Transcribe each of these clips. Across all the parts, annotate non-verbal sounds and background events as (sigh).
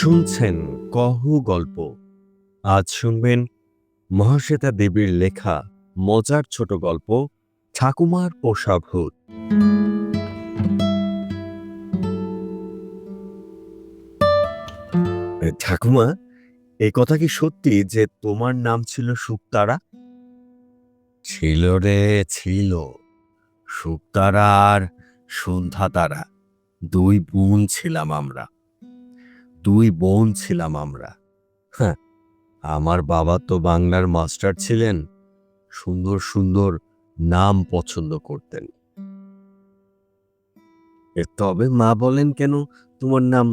শুনছেন কহু গল্প। আজ শুনবেন মহাশ্বেতা দেবীর লেখা মজার ছোট গল্প ঠাকুমার পোষা ভূত এ, ঠাকুমা এই কথা কি সত্যি যে তোমার নাম ছিল শুকতারা ছিল রে ছিল। শুকতারা আর সন্ধ্যা তারা দুই বোন ছিলাম আমরা। দুই বোন ছিলাম আমরা। হ্যাঁ আমার বাবা তো বাংলার মাস্টার ছিলেন, সুন্দর সুন্দর নাম পছন্দ করতেন। তবে মা বলেন কেন তোমার নাম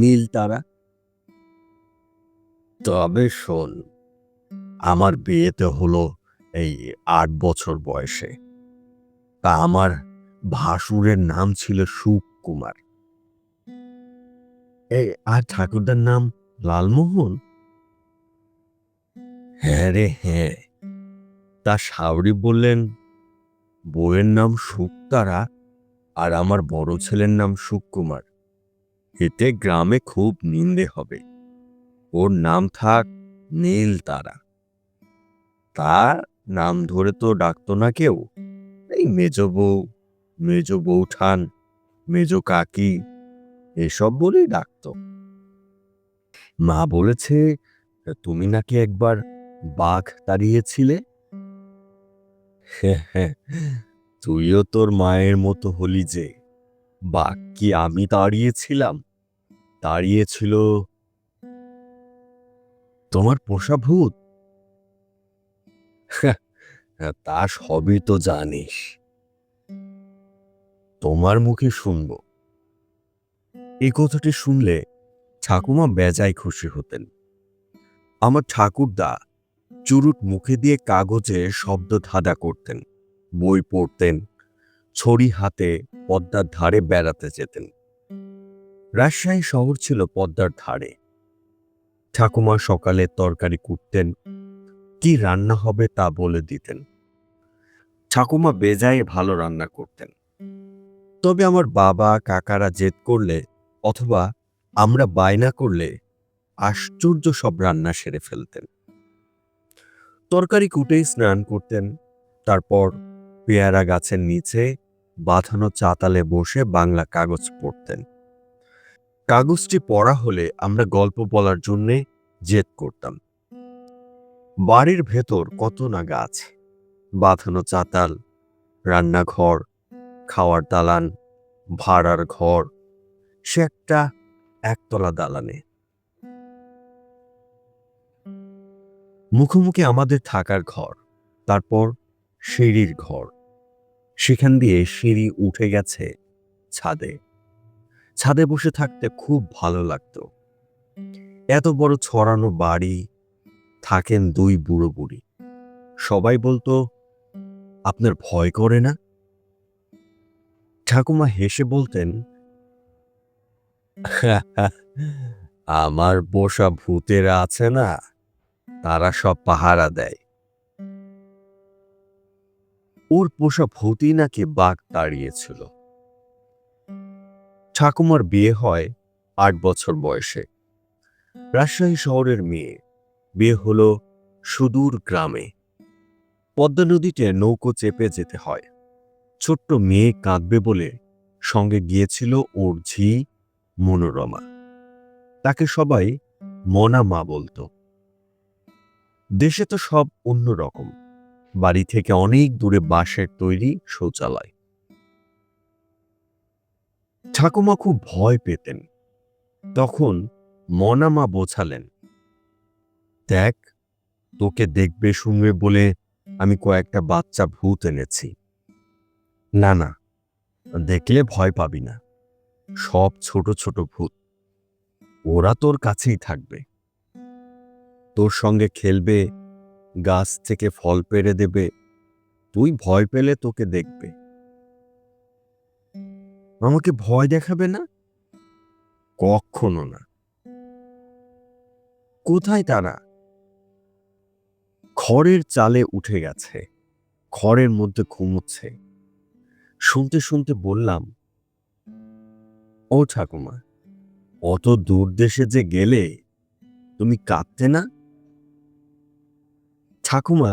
নীল তারা তবে শোন, আমার বিয়েতে হলো এই আট বছর বয়সে। তা আমার ভাসুরের নাম ছিল সুকুমার। আর ঠাকুরদার নাম লালমোহন? হ্যাঁ রে হ্যাঁ। তা সাউরি বললেন, বউয়ের নাম সুক্তারা আর আমার বড় ছেলের নাম সুকুমার। এতে গ্রামে খুব নিন্দে হবে। ওর নাম থাক নীল তারা তার নাম ধরে তো ডাকতো না কেউ। এই মেজ বউ, মেজ বৌঠান, মেজ কাকি এসব বলেই ডাকতো। মা বলেছে, তুমি নাকি একবার বাঘ তাড়িয়েছিলে? তুইও তোর মায়ের মতো হলি যে, বাঘ কি আমি তাড়িয়েছিলাম? তাড়িয়েছিল তোমার পোষা ভূত। তা সবই তো জানিস। তোমার মুখে শুনব। এই কথাটি শুনলে ঠাকুমা বেজায় খুশি হতেন। আমার ঠাকুরদা চুরুট মুখে দিয়ে কাগজে শব্দ ধাঁধা করতেন, বই পড়তেন, ছড়ি হাতে পদ্মার ধারে বেড়াতে যেতেন। রাজশাহী শহর ছিল পদ্মার ধারে। ঠাকুমা সকালে তরকারি কুটতেন, কি রান্না হবে তা বলে দিতেন। ঠাকুমা বেজায় ভালো রান্না করতেন। তবে আমার বাবা, কাকারা জেদ করলে অথবা আমরা বায়না করলে আশ্চর্য সব রান্না সেরে ফেলতেন। তরকারি কুটেই স্নান করতেন, তারপর পেয়ারা গাছের নিচে বাঁধানো চাতালে বসে বাংলা কাগজ পড়তেন। কাগজটি পড়া হলে আমরা গল্প বলার জন্যে জেদ করতাম। বাড়ির ভেতর কত না গাছ বাঁধানো চাতাল, রান্নাঘর, খাওয়ার দালান, ভাড়ার ঘর সে একটা একতলা দালানে। মুখোমুখি আমাদের থাকার ঘর, তারপর সিঁড়ির ঘর। সেখান দিয়ে সিঁড়ি উঠে গেছে ছাদে। ছাদে বসে থাকতে খুব ভালো লাগতো। এত বড় ছড়ানো বাড়ি, থাকেন দুই বুড়ো বুড়ি। সবাই বলতো, আপনার ভয় করে না? ঠাকুমা হেসে বলতেন (laughs) আমার বসা ভূতেরা আছে না, তারা সব পাহারা দেয়। ওর পোষা ভূতই নাকি বাঘ তাড়িয়েছিল। ঠাকুমার বিয়ে হয় আট বছর বয়সে। রাজশাহী শহরের মেয়ে। বিয়ে হলো সুদূর গ্রামে। পদ্মা নদীতে নৌকো চেপে যেতে হয়। ছোট্ট মেয়ে কাঁদবে বলে সঙ্গে গিয়েছিল ওর ঝি মনোরমা। তাকে সবাই মনা মা বলতো। দেশে তো সব অন্যরকম বাড়ি থেকে অনেক দূরে বাঁশের তৈরি শৌচালয়। ঠাকুমা খুব ভয় পেতেন। তখন মনামা বোঝালেন, দেখ, তোকে দেখবে, শুনবে বলে আমি কয়েকটা বাচ্চা ভূত এনেছি। না না, দেখলে ভয় পাবি না। সব ছোট ছোট ভূত। ওরা তোর কাছেই থাকবে। তোর সঙ্গে খেলবে, গাছ থেকে ফল পেড়ে দেবে, তুই ভয় পেলে তোকে দেখবে। আমাকে ভয় দেখাবে না? কখনো না। কোথায় তারা? খড়ের চালে উঠে গেছে। খড়ের মধ্যে ঘুমোচ্ছে। শুনতে শুনতে বললাম ও ঠাকুমা, অত দূর দেশে যে গেলে তুমি কাঁদতে না? ঠাকুমা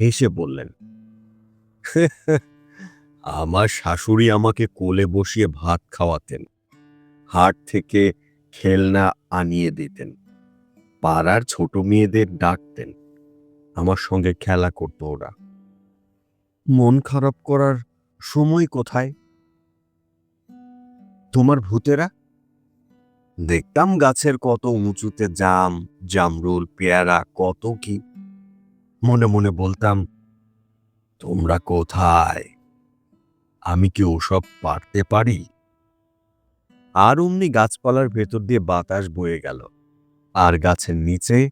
হেসে বললেন, আমার শাশুড়ি আমাকে কোলে বসিয়ে ভাত খাওয়াতেন, হাট থেকে খেলনা আনিয়ে দিতেন, পাড়ার ছোট মেয়েদের ডাকতেন, আমার সঙ্গে খেলা করতো ওরা। মন খারাপ করার সময় কোথায়? তোমার ভূতেরা? দেখতাম গাছের কত উঁচুতে জাম, জামরুল, পেয়ারা, কত কি। মনে মনে বলতাম, তোমরা কোথায়? আমি কি ওসব পারতে পারি? আর অমনি গাছপালার ভেতর দিয়ে বাতাস বয়ে গেল, আর গাছের নিচে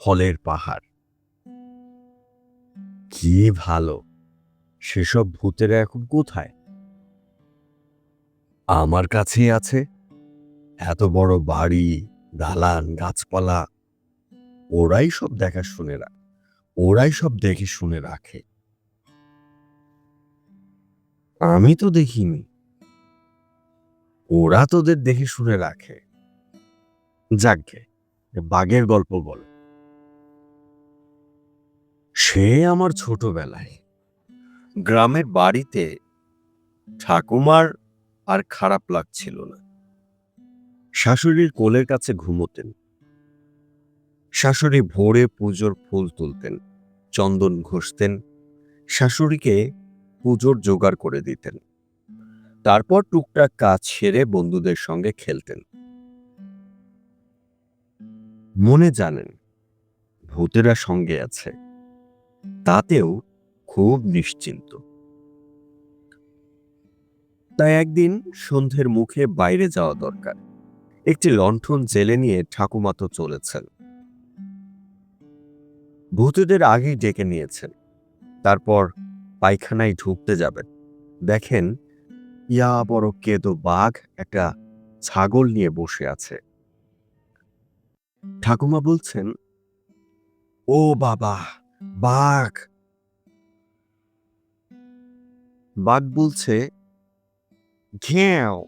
ফলের পাহাড়। কি ভালো! সেসব ভূতেরা এখন কোথায়? আমার কাছেই আছে। এত বড় বাড়ি, দালান, গাছপালা, ওরাই সব দেখা শুনে রাখ, ওরাই সব দেখে শুনে রাখে। আমি তো দেখিনি। ওরা তোদের দেখে শুনে রাখে। যাকগে বাঘের গল্প বল। সে আমার ছোটবেলায় গ্রামের বাড়িতে ঠাকুমার আর খারাপ লাগছিল না। শাশুড়ির কোলের কাছে ঘুমোতেন। শাশুড়ি ভোরে পুজোর ফুল তুলতেন, চন্দন ঘষতেন, শাশুড়িকে পুজোর জোগাড় করে দিতেন। তারপর টুকটাক কাজ সেরে বন্ধুদের সঙ্গে খেলতেন। মনে জানেন, ভূতেরা সঙ্গে আছে, তাতেও খুব নিশ্চিন্ত। তাই একদিন সন্ধ্যের মুখে বাইরে যাওয়া দরকার। একটি লণ্ঠন জেলে নিয়ে ঠাকুমা তো চলেছেন। ভূতেদের আগেই ডেকে নিয়েছেন। তারপর পায়খানায় ঢুকতে যাবেন। দেখেন, ইয়া বড় কেদো বাঘ একটা ছাগল নিয়ে বসে আছে। ঠাকুমা বলছেন, ও বাবা, বাঘ! বাঘ বলছে ঘেও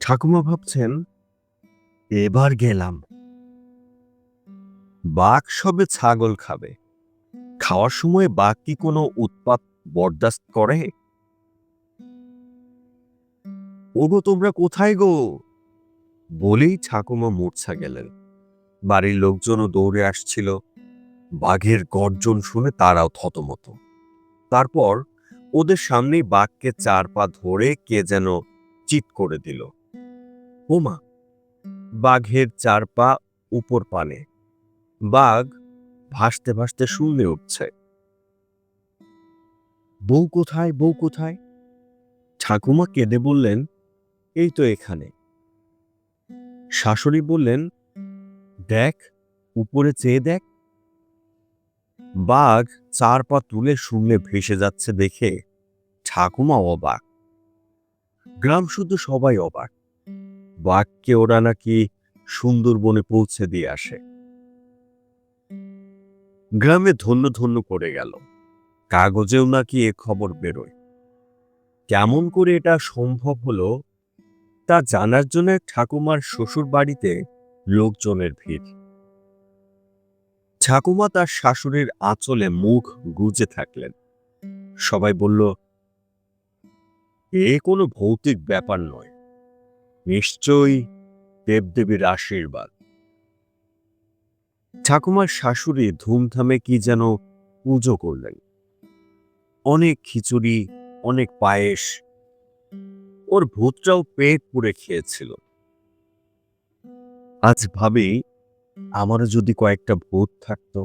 ঠাকুমা ভাবছেন, এবার গেলাম। বাঘ সবে ছাগল খাবে। খাওয়ার সময় বাঘ কি কোনো উৎপাত বরদাস্ত করে? ওগো, তোমরা কোথায় গো? বলেই ঠাকুমা মূর্ছা গেলেন। বাড়ির লোকজনও দৌড়ে আসছিল। বাঘের গর্জন শুনে তারাও থতমত। তারপর ওদের সামনেই বাঘকে চার পা ধরে কে যেন চিৎ করে দিল। ওমা, বাঘের চার পা উপর পানে। বাঘ ভাসতে ভাসতে শুনলে উঠছে। বউ কোথায় বউ কোথায়? ঠাকুমা কেঁদে বললেন, এই তো এখানে। শাশুড়ি বললেন, দেখ, উপরে চেয়ে দেখ। বাঘ চার পা তুলে শুনলে ভেসে যাচ্ছে দেখে ঠাকুমা অবাক। গ্রাম শুধু সবাই অবাক। বাঘকে ওরা নাকি সুন্দরবনে পৌঁছে দিয়ে আসে। গ্রামে ধন্য ধন্য করে গেল। কাগজেও নাকি এ খবর বেরোয়। কেমন করে এটা সম্ভব হলো তা জানার জন্য ঠাকুমার শ্বশুর বাড়িতে লোকজনের ভিড়। ঠাকুমা তার শাশুড়ির আঁচলে মুখ গুজে থাকলেন। সবাই বলল, এ কোনো ভৌতিক ব্যাপার নয়। নিশ্চয়ই দেবদেবীর আশীর্বাদ। ঠাকুমার শাশুড়ি ধুমধামে কি যেন পুজো করলেন। অনেক খিচুড়ি, অনেক পায়েস। ওর ভূতটাও পেট পুড়ে খেয়েছিল। আজ ভাবি আমারও যদি কয়েকটা ভূত থাকতো।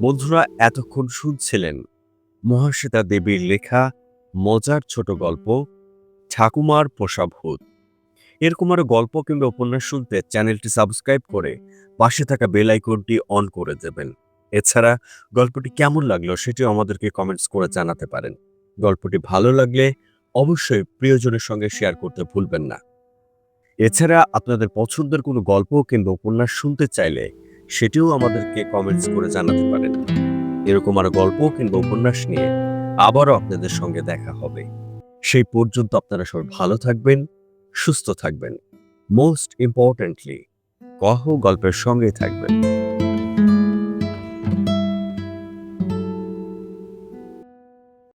বন্ধুরা, এতক্ষণ শুনছিলেন মহাশ্বেতা দেবীর লেখা মজার ছোট গল্প, ঠাকুমার পোষা ভূত। এরকম আরও গল্প কিংবা উপন্যাস শুনতে চ্যানেলটি সাবস্ক্রাইব করে পাশে থাকা বেল আইকনটি অন করে দেবেন। এছাড়া, গল্পটি কেমন লাগল সেটিও আমাদেরকে কমেন্টস করে জানাতে পারেন। গল্পটি ভালো লাগলে অবশ্যই প্রিয়জনের সঙ্গে শেয়ার করতে ভুলবেন না। এছাড়া আপনাদের পছন্দের কোনো গল্প কিংবা উপন্যাস শুনতে চাইলে সেটিও আমাদেরকে কমেন্টস করে জানাতে পারেন। এরকম আর গল্প কিংবা উপন্যাস নিয়ে আবারও আপনাদের সঙ্গে দেখা হবে। সেই পর্যন্ত আপনারা সবাই ভালো থাকবেন, সুস্থ থাকবেন। মোস্ট ইম্পর্ট্যান্টলি কহ গল্পের সঙ্গে থাকবেন।